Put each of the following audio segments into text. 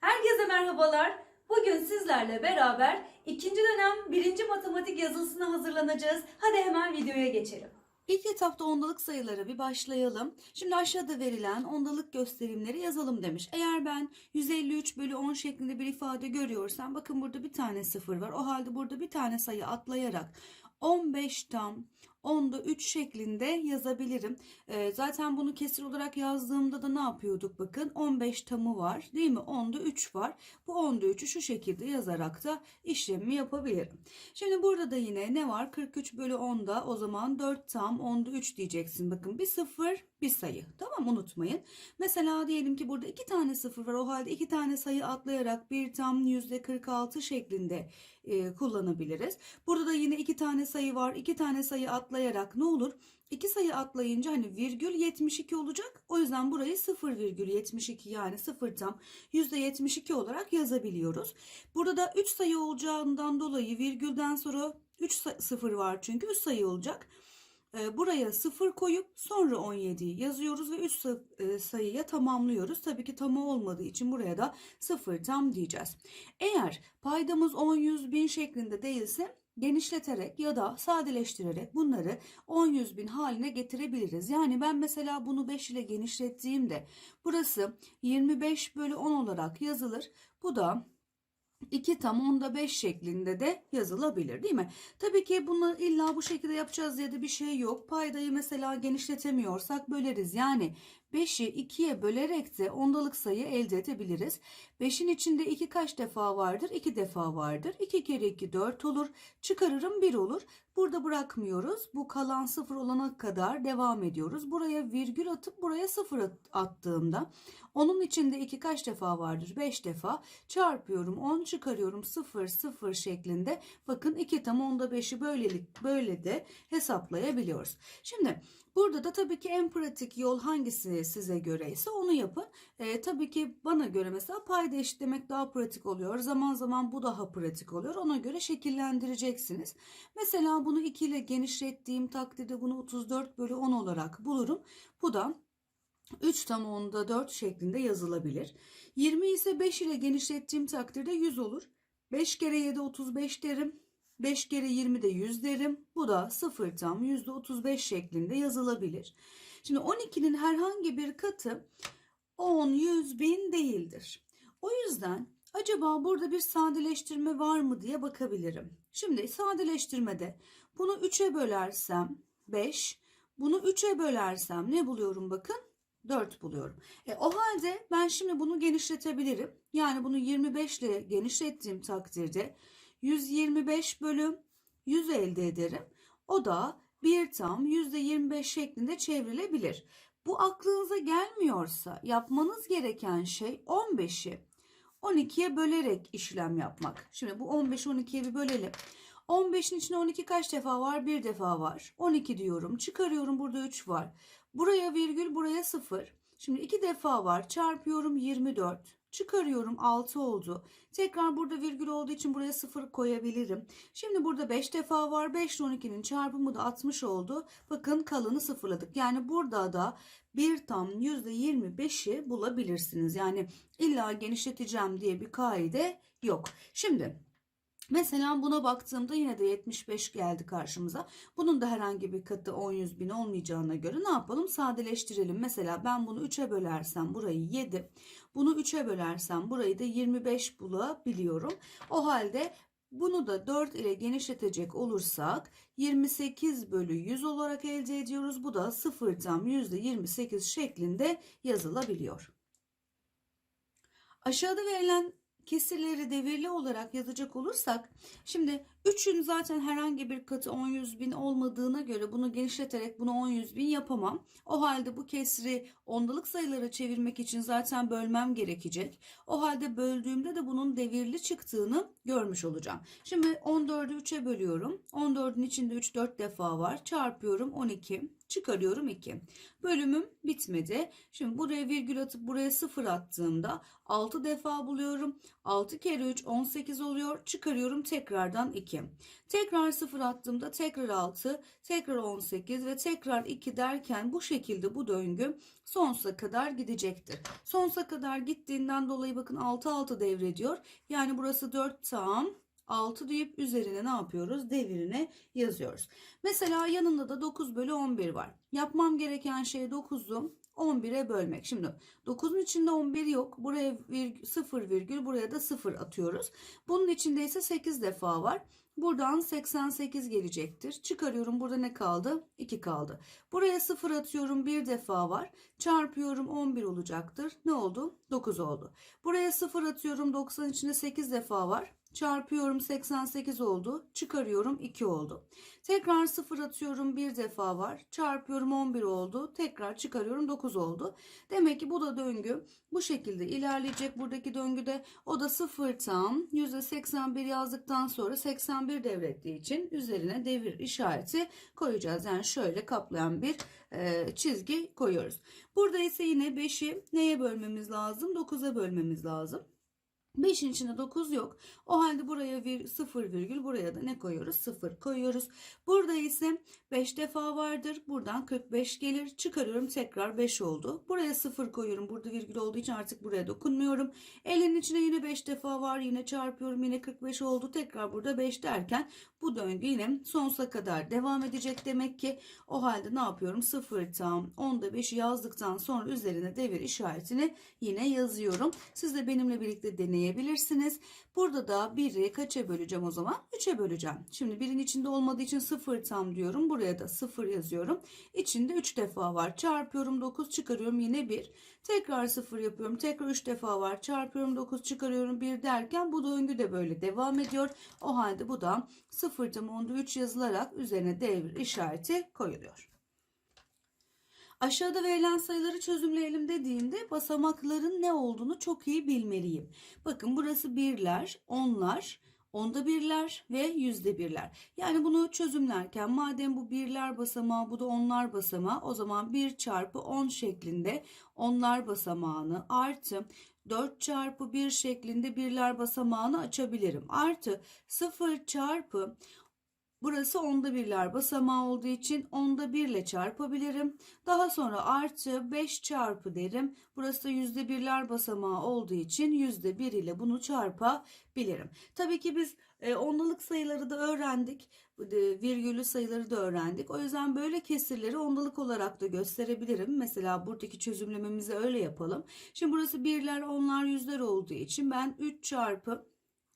Herkese merhabalar. Bugün sizlerle beraber ikinci dönem birinci matematik yazılısına hazırlanacağız. Hadi hemen videoya geçelim. İlk etapta ondalık sayılara bir başlayalım. Şimdi aşağıda verilen ondalık gösterimleri yazalım demiş. Eğer ben 153 bölü 10 şeklinde bir ifade görüyorsam bakın burada bir tane sıfır var. O halde burada bir tane sayı atlayarak 15 tam 10'da 3 şeklinde yazabilirim. Ee, zaten bunu kesir olarak yazdığımda da ne yapıyorduk bakın 15 tamı var değil mi? 10'da 3 var. Bu 10'da 3'ü şu şekilde yazarak da işlemimi yapabilirim. Şimdi burada da yine ne var? 43 bölü 10'da o zaman 4 tam 10'da 3 diyeceksin. Bakın bir sıfır bir sayı. Tamam unutmayın. Mesela diyelim ki burada iki tane sıfır var. O halde iki tane sayı atlayarak bir tam %46 şeklinde e, kullanabiliriz. Burada da yine iki tane sayı var. İki tane sayı atlayarak ne olur? İki sayı atlayınca hani virgül 72 olacak. O yüzden burayı 0,72 yani 0 tam %72 olarak yazabiliyoruz. Burada da 3 sayı olacağından dolayı virgülden sonra 3 sıfır var çünkü 3 sayı olacak. Buraya 0 koyup sonra 17'yi yazıyoruz ve 3 sayıya tamamlıyoruz. Tabii ki tamı olmadığı için buraya da 0 tam diyeceğiz. Eğer paydamız 10, 100, 1000 şeklinde değilse genişleterek ya da sadeleştirerek bunları 10 100 bin haline getirebiliriz. Yani ben mesela bunu 5 ile genişlettiğimde burası 25 bölü 10 olarak yazılır. Bu da 2 tam onda 5 şeklinde de yazılabilir değil mi? Tabii ki bunu illa bu şekilde yapacağız diye de bir şey yok. Paydayı mesela genişletemiyorsak böleriz. Yani 5'i 2'ye bölerek de ondalık sayı elde edebiliriz. 5'in içinde 2 kaç defa vardır? 2 defa vardır. 2 kere 2 4 olur. Çıkarırım 1 olur. Burada bırakmıyoruz. Bu kalan 0 olana kadar devam ediyoruz. Buraya virgül atıp buraya 0 attığımda onun içinde 2 kaç defa vardır? 5 defa. Çarpıyorum 10 çıkarıyorum 0 0 şeklinde. Bakın 2 tam onda 5'i böylelik böyle de hesaplayabiliyoruz. Şimdi Burada da tabii ki en pratik yol hangisi size göre ise onu yapın. E, tabii ki bana göre mesela payda eşitlemek daha pratik oluyor. Zaman zaman bu daha pratik oluyor. Ona göre şekillendireceksiniz. Mesela bunu 2 ile genişlettiğim takdirde bunu 34 bölü 10 olarak bulurum. Bu da 3 tam onda 4 şeklinde yazılabilir. 20 ise 5 ile genişlettiğim takdirde 100 olur. 5 kere 7 35 derim. 5 kere 20 de 100 derim. Bu da 0 tam %35 şeklinde yazılabilir. Şimdi 12'nin herhangi bir katı 10, 100, 1000 değildir. O yüzden acaba burada bir sadeleştirme var mı diye bakabilirim. Şimdi sadeleştirmede bunu 3'e bölersem 5, bunu 3'e bölersem ne buluyorum bakın? 4 buluyorum. E, o halde ben şimdi bunu genişletebilirim. Yani bunu 25 ile genişlettiğim takdirde 125 bölü 100 elde ederim. O da 1 tam %25 şeklinde çevrilebilir. Bu aklınıza gelmiyorsa yapmanız gereken şey 15'i 12'ye bölerek işlem yapmak. Şimdi bu 15 12'ye bir bölelim. 15'in içinde 12 kaç defa var? Bir defa var. 12 diyorum. Çıkarıyorum burada 3 var. Buraya virgül buraya 0. Şimdi 2 defa var. Çarpıyorum 24. Çıkarıyorum 6 oldu. Tekrar burada virgül olduğu için buraya 0 koyabilirim. Şimdi burada 5 defa var. 5 ile 12'nin çarpımı da 60 oldu. Bakın kalanı sıfırladık. Yani burada da bir tam %25'i bulabilirsiniz. Yani illa genişleteceğim diye bir kaide yok. Şimdi Mesela buna baktığımda yine de 75 geldi karşımıza. Bunun da herhangi bir katı 10 100 bin olmayacağına göre ne yapalım? Sadeleştirelim. Mesela ben bunu 3'e bölersem burayı 7. Bunu 3'e bölersem burayı da 25 bulabiliyorum. O halde bunu da 4 ile genişletecek olursak 28 bölü 100 olarak elde ediyoruz. Bu da 0 tam %28 şeklinde yazılabiliyor. Aşağıda verilen kesirleri devirli olarak yazacak olursak şimdi 3'ün zaten herhangi bir katı 10 100 bin olmadığına göre bunu genişleterek bunu 10 100 bin yapamam. O halde bu kesri ondalık sayılara çevirmek için zaten bölmem gerekecek. O halde böldüğümde de bunun devirli çıktığını görmüş olacağım. Şimdi 14'ü 3'e bölüyorum. 14'ün içinde 3 4 defa var. Çarpıyorum 12 Çıkarıyorum 2. Bölümüm bitmedi. Şimdi buraya virgül atıp buraya 0 attığımda 6 defa buluyorum. 6 kere 3 18 oluyor. Çıkarıyorum tekrardan 2. Tekrar 0 attığımda tekrar 6, tekrar 18 ve tekrar 2 derken bu şekilde bu döngü sonsuza kadar gidecektir. Sonsuza kadar gittiğinden dolayı bakın 6 6 devrediyor. Yani burası 4 tam 6 deyip üzerine ne yapıyoruz? Devirine yazıyoruz. Mesela yanında da 9 bölü 11 var. Yapmam gereken şey 9'u 11'e bölmek. Şimdi 9'un içinde 11 yok. Buraya virgül, 0 virgül buraya da 0 atıyoruz. Bunun içinde ise 8 defa var. Buradan 88 gelecektir. Çıkarıyorum. Burada ne kaldı? 2 kaldı. Buraya 0 atıyorum. Bir defa var. Çarpıyorum 11 olacaktır. Ne oldu? 9 oldu. Buraya 0 atıyorum. 90 içinde 8 defa var. Çarpıyorum 88 oldu. Çıkarıyorum 2 oldu. Tekrar 0 atıyorum bir defa var. Çarpıyorum 11 oldu. Tekrar çıkarıyorum 9 oldu. Demek ki bu da döngü bu şekilde ilerleyecek. Buradaki döngüde o da 0 tam %81 yazdıktan sonra 81 devrettiği için üzerine devir işareti koyacağız. Yani şöyle kaplayan bir e, çizgi koyuyoruz. Burada ise yine 5'i neye bölmemiz lazım? 9'a bölmemiz lazım. 5'in içinde 9 yok. O halde buraya bir 0 virgül buraya da ne koyuyoruz? 0 koyuyoruz. Burada ise 5 defa vardır. Buradan 45 gelir. Çıkarıyorum tekrar 5 oldu. Buraya 0 koyuyorum. Burada virgül olduğu için artık buraya dokunmuyorum. Elin içinde yine 5 defa var. Yine çarpıyorum. Yine 45 oldu. Tekrar burada 5 derken bu döngü yine sonsuza kadar devam edecek demek ki. O halde ne yapıyorum? 0 tam 10'da 5'i yazdıktan sonra üzerine devir işaretini yine yazıyorum. Siz de benimle birlikte deneyebilirsiniz. Burada da 1'i kaça böleceğim o zaman? 3'e böleceğim. Şimdi 1'in içinde olmadığı için 0 tam diyorum. Buraya da 0 yazıyorum. İçinde 3 defa var. Çarpıyorum 9 çıkarıyorum yine 1. Tekrar 0 yapıyorum. Tekrar 3 defa var. Çarpıyorum 9 çıkarıyorum 1 derken bu döngü de böyle devam ediyor. O halde bu da 0 tam onda 3 yazılarak üzerine devir işareti koyuluyor. Aşağıda verilen sayıları çözümleyelim dediğimde basamakların ne olduğunu çok iyi bilmeliyim. Bakın burası birler, onlar, onda birler ve yüzde birler. Yani bunu çözümlerken madem bu birler basamağı bu da onlar basamağı o zaman 1 çarpı 10 şeklinde onlar basamağını artı 4 çarpı 1 şeklinde birler basamağını açabilirim. Artı 0 çarpı Burası onda birler basamağı olduğu için onda bir ile çarpabilirim. Daha sonra artı 5 çarpı derim. Burası da yüzde birler basamağı olduğu için yüzde bir ile bunu çarpabilirim. Tabii ki biz e, ondalık sayıları da öğrendik. E, virgüllü sayıları da öğrendik. O yüzden böyle kesirleri ondalık olarak da gösterebilirim. Mesela buradaki çözümlememizi öyle yapalım. Şimdi burası birler, onlar, yüzler olduğu için ben 3 çarpı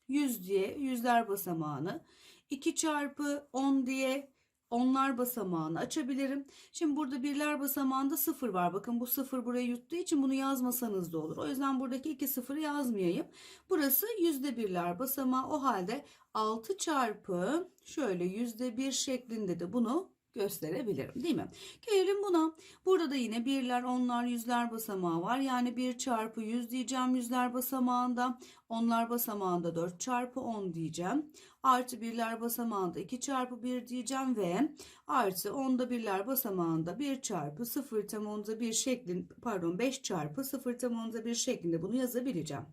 100 diye yüzler basamağını 2 çarpı 10 diye onlar basamağını açabilirim. Şimdi burada birler basamağında 0 var. Bakın bu 0 buraya yuttuğu için bunu yazmasanız da olur. O yüzden buradaki 2 sıfırı yazmayayım. Burası yüzde birler basamağı. O halde 6 çarpı şöyle yüzde bir şeklinde de bunu gösterebilirim değil mi? Gelelim buna. Burada da yine birler, onlar, yüzler basamağı var. Yani 1 çarpı 100 diyeceğim yüzler basamağında. Onlar basamağında 4 çarpı 10 diyeceğim. Artı birler basamağında 2 çarpı 1 diyeceğim ve artı onda birler basamağında 1 çarpı 0 tam onda 1 şeklinde pardon 5 çarpı 0 tam onda 1 şeklinde bunu yazabileceğim.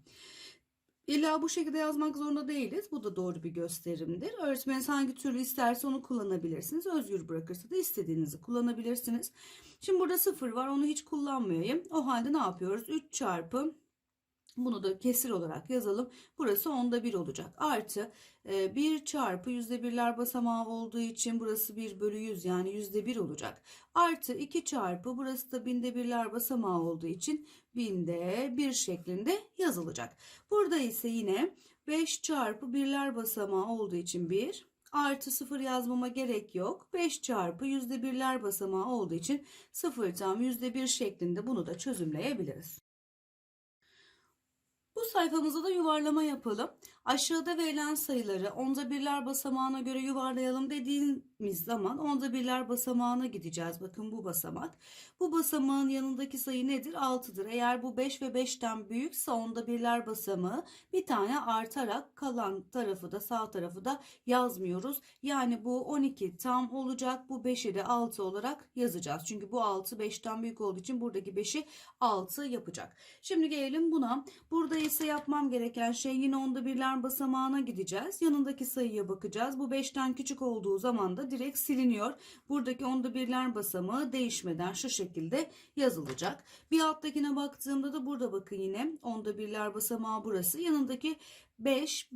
İlla bu şekilde yazmak zorunda değiliz. Bu da doğru bir gösterimdir. Öğretmeniz hangi türlü isterse onu kullanabilirsiniz. Özgür bırakırsa da istediğinizi kullanabilirsiniz. Şimdi burada sıfır var. Onu hiç kullanmayayım. O halde ne yapıyoruz? 3 çarpı bunu da kesir olarak yazalım. Burası onda 1 olacak. Artı 1 e, çarpı yüzde birler basamağı olduğu için burası 1 bölü 100 yani yüzde 1 olacak. Artı 2 çarpı burası da binde birler basamağı olduğu için binde 1 şeklinde yazılacak. Burada ise yine 5 çarpı birler basamağı olduğu için 1 artı 0 yazmama gerek yok. 5 çarpı yüzde birler basamağı olduğu için 0 tam yüzde 1 şeklinde bunu da çözümleyebiliriz. Bu sayfamızda da yuvarlama yapalım. Aşağıda verilen sayıları onda birler basamağına göre yuvarlayalım dediğimiz zaman onda birler basamağına gideceğiz. Bakın bu basamak. Bu basamağın yanındaki sayı nedir? 6'dır. Eğer bu 5 ve 5'ten büyükse onda birler basamağı bir tane artarak kalan tarafı da sağ tarafı da yazmıyoruz. Yani bu 12 tam olacak. Bu 5'i de 6 olarak yazacağız. Çünkü bu 6 5'ten büyük olduğu için buradaki 5'i 6 yapacak. Şimdi gelelim buna. Burada ise yapmam gereken şey yine onda birler basamağına gideceğiz. Yanındaki sayıya bakacağız. Bu 5'ten küçük olduğu zaman da direkt siliniyor. Buradaki onda birler basamağı değişmeden şu şekilde yazılacak. Bir alttakine baktığımda da burada bakın yine onda birler basamağı burası. Yanındaki 5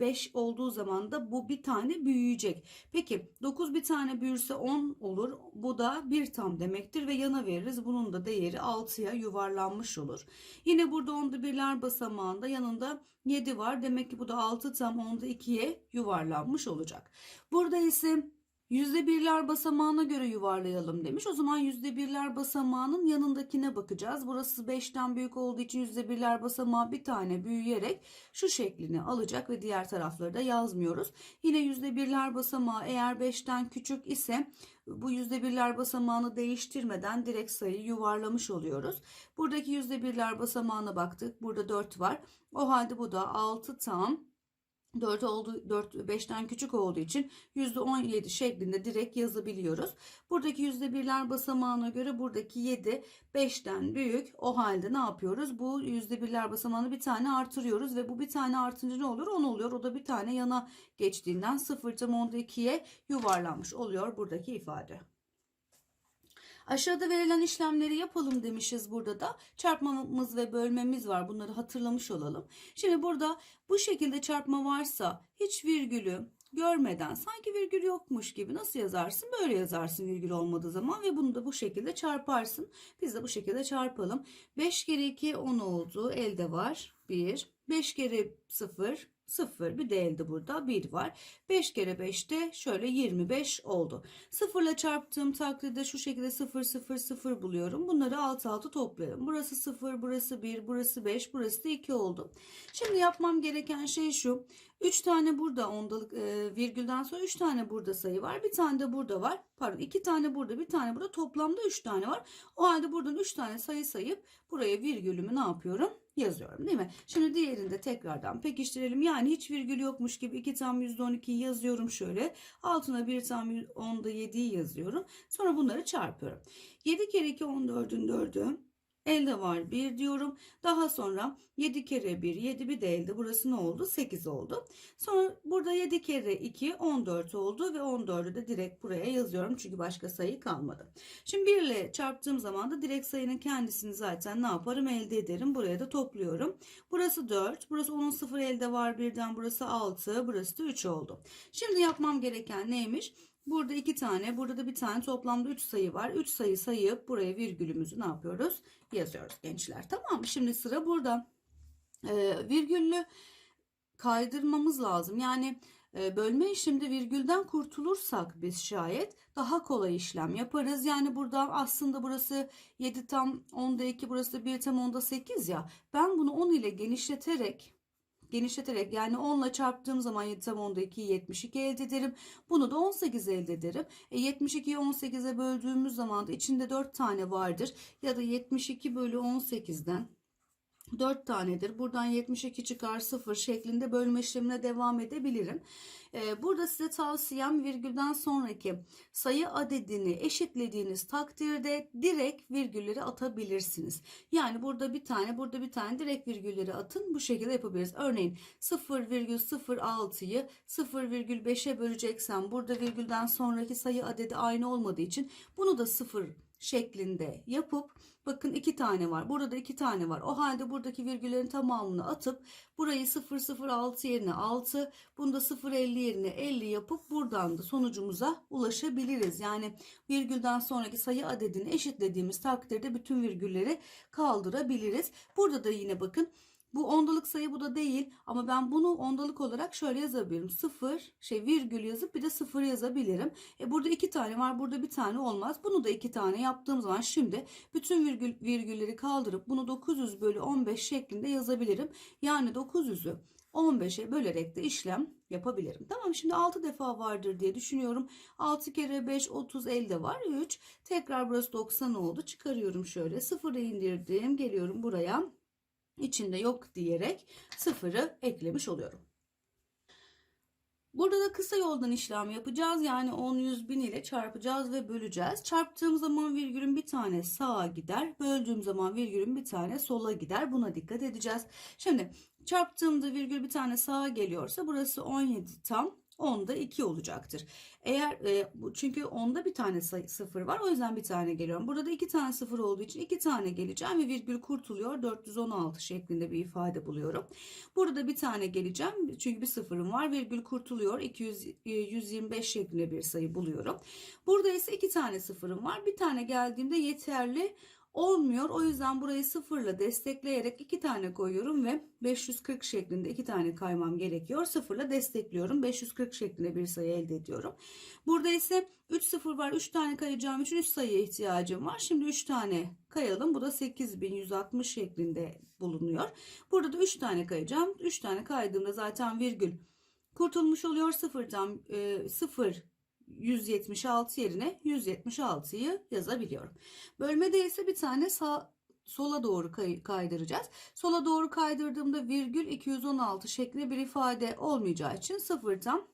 5 olduğu zaman da bu bir tane büyüyecek. Peki 9 bir tane büyürse 10 olur. Bu da bir tam demektir ve yana veririz. Bunun da değeri 6'ya yuvarlanmış olur. Yine burada onda birler basamağında yanında 7 var. Demek ki bu da 6 tam onda 2'ye yuvarlanmış olacak. Burada ise Yüzde birler basamağına göre yuvarlayalım demiş. O zaman yüzde birler basamağının yanındakine bakacağız. Burası 5'ten büyük olduğu için yüzde birler basamağı bir tane büyüyerek şu şeklini alacak ve diğer tarafları da yazmıyoruz. Yine yüzde birler basamağı eğer 5'ten küçük ise bu yüzde birler basamağını değiştirmeden direkt sayıyı yuvarlamış oluyoruz. Buradaki yüzde birler basamağına baktık. Burada 4 var. O halde bu da 6 tam 4 oldu 4 5'ten küçük olduğu için %17 şeklinde direkt yazabiliyoruz. Buradaki %1'ler basamağına göre buradaki 7 5'ten büyük. O halde ne yapıyoruz? Bu %1'ler basamağını bir tane artırıyoruz ve bu bir tane artınca ne olur? 10 oluyor. O da bir tane yana geçtiğinden 0 tam onda 2'ye yuvarlanmış oluyor buradaki ifade. Aşağıda verilen işlemleri yapalım demişiz burada da. Çarpmamız ve bölmemiz var. Bunları hatırlamış olalım. Şimdi burada bu şekilde çarpma varsa hiç virgülü görmeden sanki virgül yokmuş gibi nasıl yazarsın? Böyle yazarsın virgül olmadığı zaman ve bunu da bu şekilde çarparsın. Biz de bu şekilde çarpalım. 5 kere 2 10 oldu. Elde var. 1. 5 kere 0 0 bir de elde burada 1 var. 5 kere 5 de şöyle 25 oldu. 0 ile çarptığım takdirde şu şekilde 0 0 0 buluyorum. Bunları alt alta toplayalım. Burası 0, burası 1, burası 5, burası da 2 oldu. Şimdi yapmam gereken şey şu. 3 tane burada ondalık e, virgülden sonra 3 tane burada sayı var. Bir tane de burada var. Pardon 2 tane burada bir tane burada toplamda 3 tane var. O halde buradan 3 tane sayı sayıp buraya virgülümü ne yapıyorum? Yazıyorum değil mi? Şimdi diğerini de tekrardan pekiştirelim. Yani hiç virgül yokmuş gibi 2 tam %12'yi yazıyorum şöyle. Altına 1 tam onda 7'yi yazıyorum. Sonra bunları çarpıyorum. 7 kere 2 14'ün 4'ü. Elde var 1 diyorum. Daha sonra 7 kere 1 7 bir de elde burası ne oldu? 8 oldu. Sonra burada 7 kere 2 14 oldu ve 14'ü de direkt buraya yazıyorum. Çünkü başka sayı kalmadı. Şimdi 1 ile çarptığım zaman da direkt sayının kendisini zaten ne yaparım? Elde ederim. Buraya da topluyorum. Burası 4. Burası onun 0 elde var birden. Burası 6. Burası da 3 oldu. Şimdi yapmam gereken neymiş? Burada iki tane, burada da bir tane toplamda 3 sayı var. 3 sayı sayıp buraya virgülümüzü ne yapıyoruz? Yazıyoruz gençler. Tamam? Şimdi sıra burada. Ee, virgüllü kaydırmamız lazım. Yani e, bölme işleminde virgülden kurtulursak biz şayet daha kolay işlem yaparız. Yani burada aslında burası 7 tam 10'da 2 burası da 1 tam 10'da 8 ya. Ben bunu 10 ile genişleterek genişleterek yani 10 ile çarptığım zaman 7 tam 10'da 2'yi 72 elde ederim. Bunu da 18 elde ederim. E 72'yi 18'e böldüğümüz zaman da içinde 4 tane vardır. Ya da 72 bölü 18'den 4 tanedir. Buradan 72 çıkar 0 şeklinde bölme işlemine devam edebilirim. Ee, burada size tavsiyem virgülden sonraki sayı adedini eşitlediğiniz takdirde direkt virgülleri atabilirsiniz. Yani burada bir tane burada bir tane direkt virgülleri atın bu şekilde yapabiliriz. Örneğin 0,06'yı 0,5'e böleceksem burada virgülden sonraki sayı adedi aynı olmadığı için bunu da 0 şeklinde yapıp bakın iki tane var. Burada da iki tane var. O halde buradaki virgüllerin tamamını atıp burayı 006 yerine 6 bunda 050 yerine 50 yapıp buradan da sonucumuza ulaşabiliriz. Yani virgülden sonraki sayı adedini eşitlediğimiz takdirde bütün virgülleri kaldırabiliriz. Burada da yine bakın bu ondalık sayı bu da değil ama ben bunu ondalık olarak şöyle yazabilirim. Sıfır şey virgül yazıp bir de sıfır yazabilirim. E burada iki tane var burada bir tane olmaz. Bunu da iki tane yaptığım zaman şimdi bütün virgül, virgülleri kaldırıp bunu 900 bölü 15 şeklinde yazabilirim. Yani 900'ü 15'e bölerek de işlem yapabilirim. Tamam şimdi 6 defa vardır diye düşünüyorum. 6 kere 5 30 elde var. 3 tekrar burası 90 oldu. Çıkarıyorum şöyle. Sıfırı indirdim. Geliyorum buraya. İçinde yok diyerek sıfırı eklemiş oluyorum. Burada da kısa yoldan işlem yapacağız. Yani 10 100 bin ile çarpacağız ve böleceğiz. Çarptığım zaman virgülün bir tane sağa gider. Böldüğüm zaman virgülün bir tane sola gider. Buna dikkat edeceğiz. Şimdi çarptığımda virgül bir tane sağa geliyorsa burası 17 tam 10'da 2 olacaktır. Eğer e, çünkü 10'da bir tane sıfır var. O yüzden bir tane geliyorum. Burada da iki tane sıfır olduğu için iki tane geleceğim ve virgül kurtuluyor. 416 şeklinde bir ifade buluyorum. Burada bir tane geleceğim. Çünkü bir sıfırım var. Virgül kurtuluyor. 200 e, 125 şeklinde bir sayı buluyorum. Burada ise iki tane sıfırım var. Bir tane geldiğimde yeterli olmuyor. O yüzden burayı sıfırla destekleyerek iki tane koyuyorum ve 540 şeklinde iki tane kaymam gerekiyor. Sıfırla destekliyorum. 540 şeklinde bir sayı elde ediyorum. Burada ise 3 sıfır var. 3 tane kayacağım için 3 sayıya ihtiyacım var. Şimdi 3 tane kayalım. Bu da 8160 şeklinde bulunuyor. Burada da 3 tane kayacağım. 3 tane kaydığımda zaten virgül kurtulmuş oluyor. Sıfırdan e, sıfır 176 yerine 176'yı yazabiliyorum. Bölmede ise bir tane sağ sola doğru kay- kaydıracağız. Sola doğru kaydırdığımda virgül 216 şeklinde bir ifade olmayacağı için sıfırdan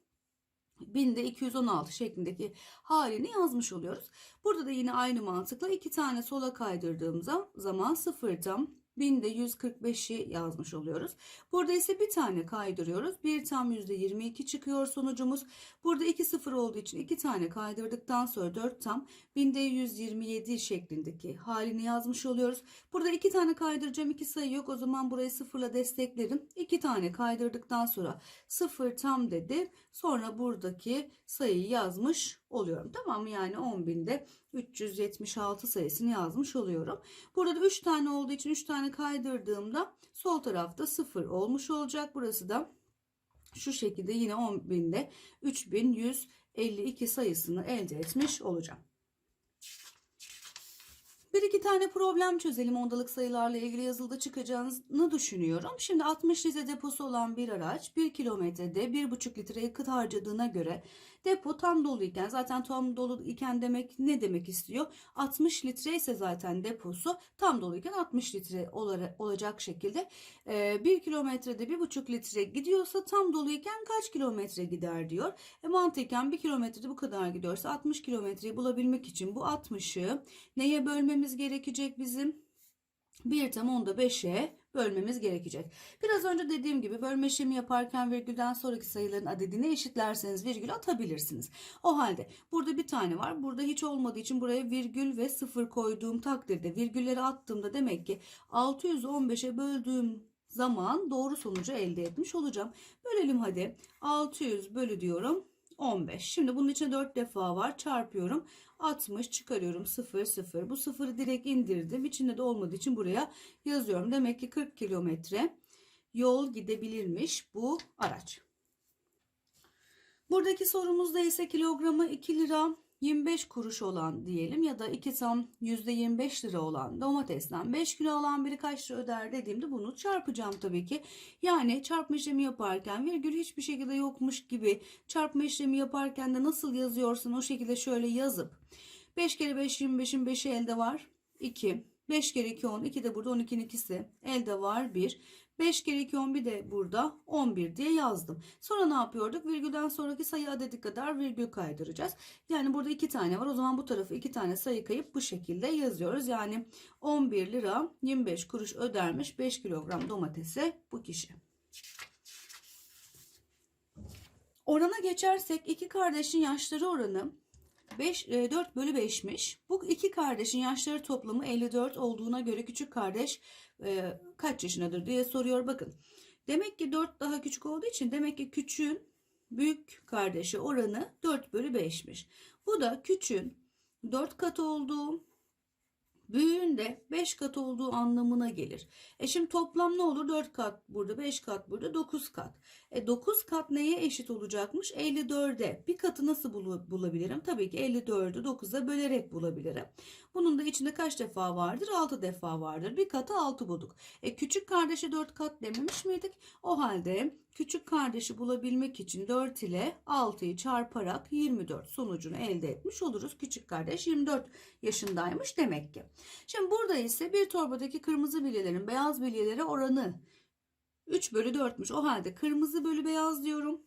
binde 216 şeklindeki halini yazmış oluyoruz. Burada da yine aynı mantıkla iki tane sola kaydırdığım zaman sıfırdan binde 145'i yazmış oluyoruz. Burada ise bir tane kaydırıyoruz. Bir tam %22 çıkıyor sonucumuz. Burada 2 sıfır olduğu için iki tane kaydırdıktan sonra 4 tam binde 127 şeklindeki halini yazmış oluyoruz. Burada iki tane kaydıracağım iki sayı yok. O zaman burayı sıfırla desteklerim. İki tane kaydırdıktan sonra sıfır tam dedi. Sonra buradaki sayıyı yazmış oluyorum. Tamam mı? Yani 10 binde 376 sayısını yazmış oluyorum. Burada da 3 tane olduğu için 3 tane kaydırdığımda sol tarafta 0 olmuş olacak. Burası da şu şekilde yine 10 binde 3152 sayısını elde etmiş olacağım. Bir iki tane problem çözelim ondalık sayılarla ilgili yazılıda çıkacağını düşünüyorum. Şimdi 60 litre deposu olan bir araç 1 kilometrede 1,5 litre yakıt harcadığına göre depo tam doluyken zaten tam dolu iken demek ne demek istiyor? 60 litre ise zaten deposu tam doluyken 60 litre olacak şekilde 1 kilometrede 1,5 litre gidiyorsa tam doluyken kaç kilometre gider diyor. E mantıken 1 kilometrede bu kadar gidiyorsa 60 kilometreyi bulabilmek için bu 60'ı neye bölmemiz gerekecek bizim? 1 tam onda 5'e bölmemiz gerekecek. Biraz önce dediğim gibi bölme işlemi yaparken virgülden sonraki sayıların adedini eşitlerseniz virgül atabilirsiniz. O halde burada bir tane var. Burada hiç olmadığı için buraya virgül ve sıfır koyduğum takdirde virgülleri attığımda demek ki 615'e böldüğüm zaman doğru sonucu elde etmiş olacağım. Bölelim hadi. 600 bölü diyorum 15. Şimdi bunun içine 4 defa var. Çarpıyorum. 60 çıkarıyorum 0 0. Bu sıfırı direkt indirdim. İçinde de olmadığı için buraya yazıyorum. Demek ki 40 kilometre yol gidebilirmiş bu araç. Buradaki sorumuzda ise kilogramı 2 lira 25 kuruş olan diyelim ya da 2 tam %25 lira olan domatesten 5 kilo alan biri kaç lira öder dediğimde bunu çarpacağım tabii ki. Yani çarpma işlemi yaparken virgül hiçbir şekilde yokmuş gibi çarpma işlemi yaparken de nasıl yazıyorsun o şekilde şöyle yazıp 5 kere 5 25'in 5'i elde var 2 5 kere 2 10 2 de burada 12'nin ikisi elde var 1 5 kere 2 11 de burada 11 diye yazdım. Sonra ne yapıyorduk? Virgülden sonraki sayı adedi kadar virgül kaydıracağız. Yani burada 2 tane var. O zaman bu tarafı 2 tane sayı kayıp bu şekilde yazıyoruz. Yani 11 lira 25 kuruş ödermiş 5 kilogram domatese bu kişi. Orana geçersek iki kardeşin yaşları oranı 5, 4 bölü 5'miş. Bu iki kardeşin yaşları toplamı 54 olduğuna göre küçük kardeş e, kaç yaşındadır diye soruyor. Bakın demek ki 4 daha küçük olduğu için demek ki küçüğün büyük kardeşi oranı 4 bölü 5'miş. Bu da küçüğün 4 katı olduğu büyüğünde 5 kat olduğu anlamına gelir. E şimdi toplam ne olur? 4 kat burada, 5 kat burada, 9 kat. E 9 kat neye eşit olacakmış? 54'e. Bir katı nasıl bulu- bulabilirim? Tabii ki 54'ü 9'a bölerek bulabilirim. Bunun da içinde kaç defa vardır? 6 defa vardır. Bir katı 6 bulduk. E küçük kardeşe 4 kat dememiş miydik? O halde küçük kardeşi bulabilmek için 4 ile 6'yı çarparak 24 sonucunu elde etmiş oluruz. Küçük kardeş 24 yaşındaymış demek ki. Şimdi burada ise bir torbadaki kırmızı bilyelerin beyaz bilyelere oranı 3 bölü 4'müş. O halde kırmızı bölü beyaz diyorum.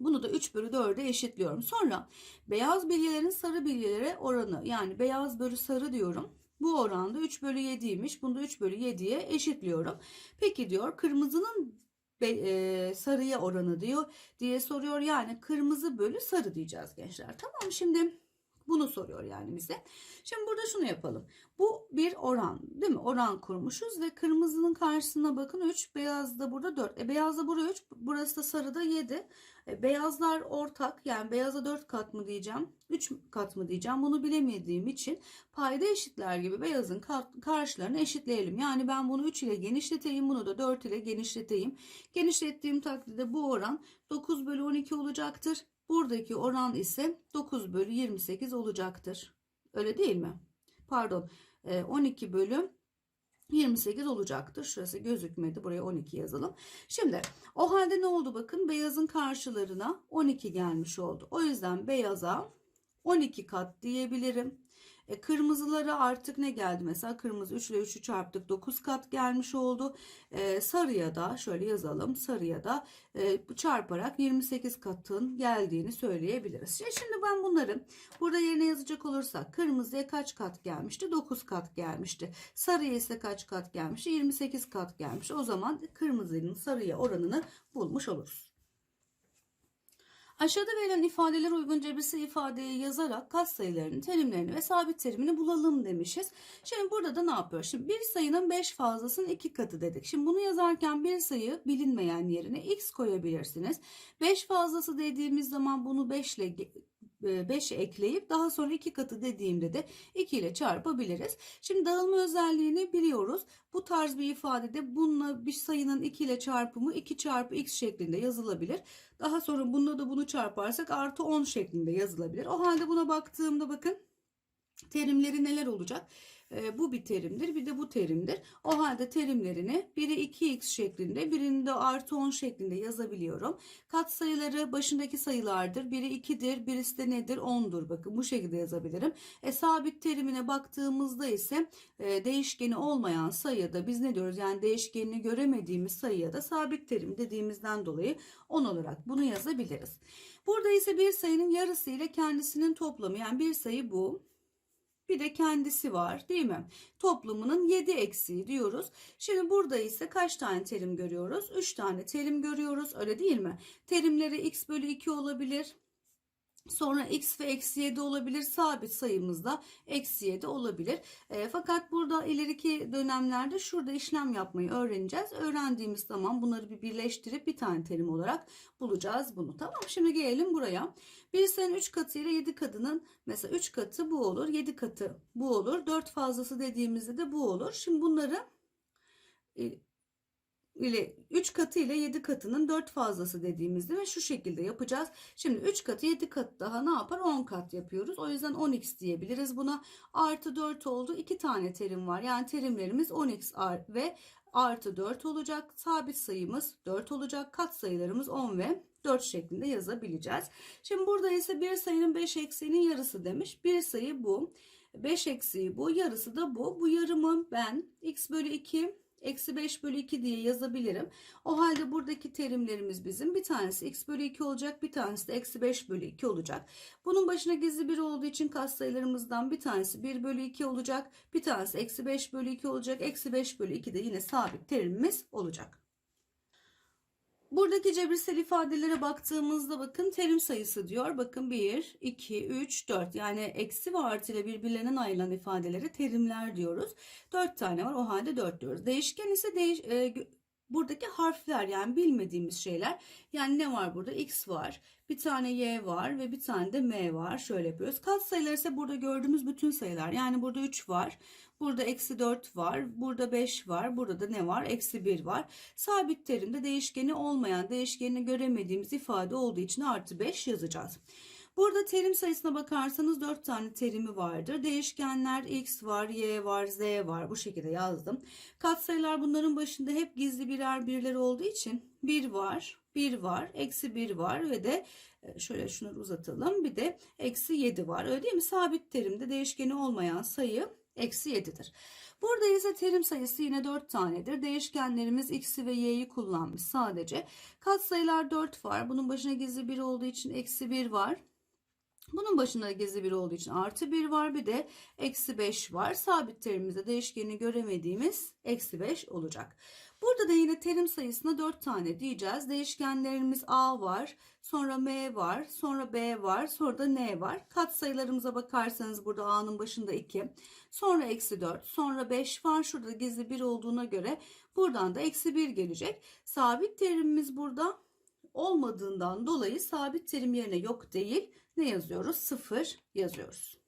Bunu da 3 bölü 4'e eşitliyorum. Sonra beyaz bilyelerin sarı bilyelere oranı yani beyaz bölü sarı diyorum. Bu oranda 3 bölü 7'ymiş. Bunu da 3 bölü 7'ye eşitliyorum. Peki diyor kırmızının e, sarıya oranı diyor diye soruyor. Yani kırmızı bölü sarı diyeceğiz gençler. Tamam şimdi bunu soruyor yani bize. Şimdi burada şunu yapalım. Bu bir oran değil mi? Oran kurmuşuz ve kırmızının karşısına bakın 3, beyaz da burada 4. E, beyaz da buraya 3, burası da sarıda 7. E, beyazlar ortak yani beyaza 4 kat mı diyeceğim, 3 kat mı diyeceğim bunu bilemediğim için payda eşitler gibi beyazın ka- karşılarını eşitleyelim. Yani ben bunu 3 ile genişleteyim, bunu da 4 ile genişleteyim. Genişlettiğim takdirde bu oran 9 bölü 12 olacaktır. Buradaki oran ise 9 bölü 28 olacaktır. Öyle değil mi? Pardon e, 12 bölü 28 olacaktır. Şurası gözükmedi. Buraya 12 yazalım. Şimdi o halde ne oldu bakın beyazın karşılarına 12 gelmiş oldu. O yüzden beyaza 12 kat diyebilirim. E, kırmızılara artık ne geldi mesela kırmızı 3 ile 3'ü çarptık 9 kat gelmiş oldu. E, sarıya da şöyle yazalım sarıya da e, çarparak 28 katın geldiğini söyleyebiliriz. Şimdi, ben bunları burada yerine yazacak olursak kırmızıya kaç kat gelmişti? 9 kat gelmişti. Sarıya ise kaç kat gelmişti? 28 kat gelmiş. O zaman kırmızının sarıya oranını bulmuş oluruz. Aşağıda verilen ifadeler uygun cebirsel ifadeyi yazarak katsayılarının terimlerini ve sabit terimini bulalım demişiz. Şimdi burada da ne yapıyor? Şimdi bir sayının 5 fazlasının 2 katı dedik. Şimdi bunu yazarken bir sayı bilinmeyen yerine x koyabilirsiniz. 5 fazlası dediğimiz zaman bunu 5 ile 5 ekleyip daha sonra 2 katı dediğimde de 2 ile çarpabiliriz. Şimdi dağılma özelliğini biliyoruz. Bu tarz bir ifadede bununla bir sayının 2 ile çarpımı 2 çarpı x şeklinde yazılabilir. Daha sonra bununla da bunu çarparsak artı 10 şeklinde yazılabilir. O halde buna baktığımda bakın terimleri neler olacak? Ee, bu bir terimdir bir de bu terimdir. O halde terimlerini biri 2x şeklinde birini de artı 10 şeklinde yazabiliyorum. Katsayıları başındaki sayılardır. Biri 2'dir birisi de nedir 10'dur. Bakın bu şekilde yazabilirim. E, sabit terimine baktığımızda ise e, değişkeni olmayan sayıda biz ne diyoruz? Yani değişkenini göremediğimiz sayıya da sabit terim dediğimizden dolayı 10 olarak bunu yazabiliriz. Burada ise bir sayının yarısı ile kendisinin toplamı yani bir sayı bu. Bir de kendisi var değil mi? Toplamının 7 eksiği diyoruz. Şimdi burada ise kaç tane terim görüyoruz? 3 tane terim görüyoruz öyle değil mi? Terimleri x bölü 2 olabilir. Sonra x ve eksi 7 olabilir. Sabit sayımızda eksi 7 olabilir. E, fakat burada ileriki dönemlerde şurada işlem yapmayı öğreneceğiz. Öğrendiğimiz zaman bunları bir birleştirip bir tane terim olarak bulacağız bunu. Tamam şimdi gelelim buraya. Bir sayının 3 katı ile 7 katının mesela 3 katı bu olur. 7 katı bu olur. 4 fazlası dediğimizde de bu olur. Şimdi bunları e, ile 3 katı ile 7 katının 4 fazlası dediğimizde ve şu şekilde yapacağız. Şimdi 3 katı 7 kat daha ne yapar? 10 kat yapıyoruz. O yüzden 10x diyebiliriz buna. Artı 4 oldu. 2 tane terim var. Yani terimlerimiz 10x art- ve artı 4 olacak. Sabit sayımız 4 olacak. Kat sayılarımız 10 ve 4 şeklinde yazabileceğiz. Şimdi burada ise bir sayının 5 eksiğinin yarısı demiş. Bir sayı bu. 5 eksiği bu. Yarısı da bu. Bu yarımı ben x bölü 2 eksi 5 bölü 2 diye yazabilirim. O halde buradaki terimlerimiz bizim bir tanesi x bölü 2 olacak bir tanesi de eksi 5 bölü 2 olacak. Bunun başına gizli bir olduğu için katsayılarımızdan bir tanesi 1 bölü 2 olacak bir tanesi eksi 5 bölü 2 olacak eksi 5 bölü 2 de yine sabit terimimiz olacak. Buradaki cebirsel ifadelere baktığımızda bakın terim sayısı diyor. Bakın 1, 2, 3, 4 yani eksi ve artı ile birbirlerinden ayrılan ifadelere terimler diyoruz. 4 tane var o halde 4 diyoruz. Değişken ise değiş, e, buradaki harfler yani bilmediğimiz şeyler. Yani ne var burada? X var, bir tane Y var ve bir tane de M var. Şöyle yapıyoruz. Katsayılar ise burada gördüğümüz bütün sayılar. Yani burada 3 var, burada eksi 4 var, burada 5 var, burada da ne var? Eksi 1 var. Sabit terimde değişkeni olmayan, değişkenini göremediğimiz ifade olduğu için artı 5 yazacağız. Burada terim sayısına bakarsanız 4 tane terimi vardır. Değişkenler x var, y var, z var. Bu şekilde yazdım. Katsayılar bunların başında hep gizli birer birler olduğu için 1 var, 1 var, eksi 1 var ve de e, şöyle şunları uzatalım. Bir de eksi 7 var. Öyle değil mi? Sabit terimde değişkeni olmayan sayı eksi 7'dir. Burada ise terim sayısı yine 4 tanedir. Değişkenlerimiz x'i ve y'yi kullanmış sadece. Katsayılar 4 var. Bunun başına gizli 1 olduğu için eksi 1 var. Bunun başında da gizli 1 olduğu için artı 1 var. Bir de eksi 5 var. Sabit terimimizde değişkeni göremediğimiz eksi 5 olacak. Burada da yine terim sayısına 4 tane diyeceğiz. Değişkenlerimiz a var. Sonra m var. Sonra b var. Sonra da n var. Katsayılarımıza bakarsanız burada a'nın başında 2. Sonra eksi 4. Sonra 5 var. Şurada da gizli 1 olduğuna göre buradan da eksi 1 gelecek. Sabit terimimiz burada olmadığından dolayı sabit terim yerine yok değil. Ne yazıyoruz? 0 yazıyoruz.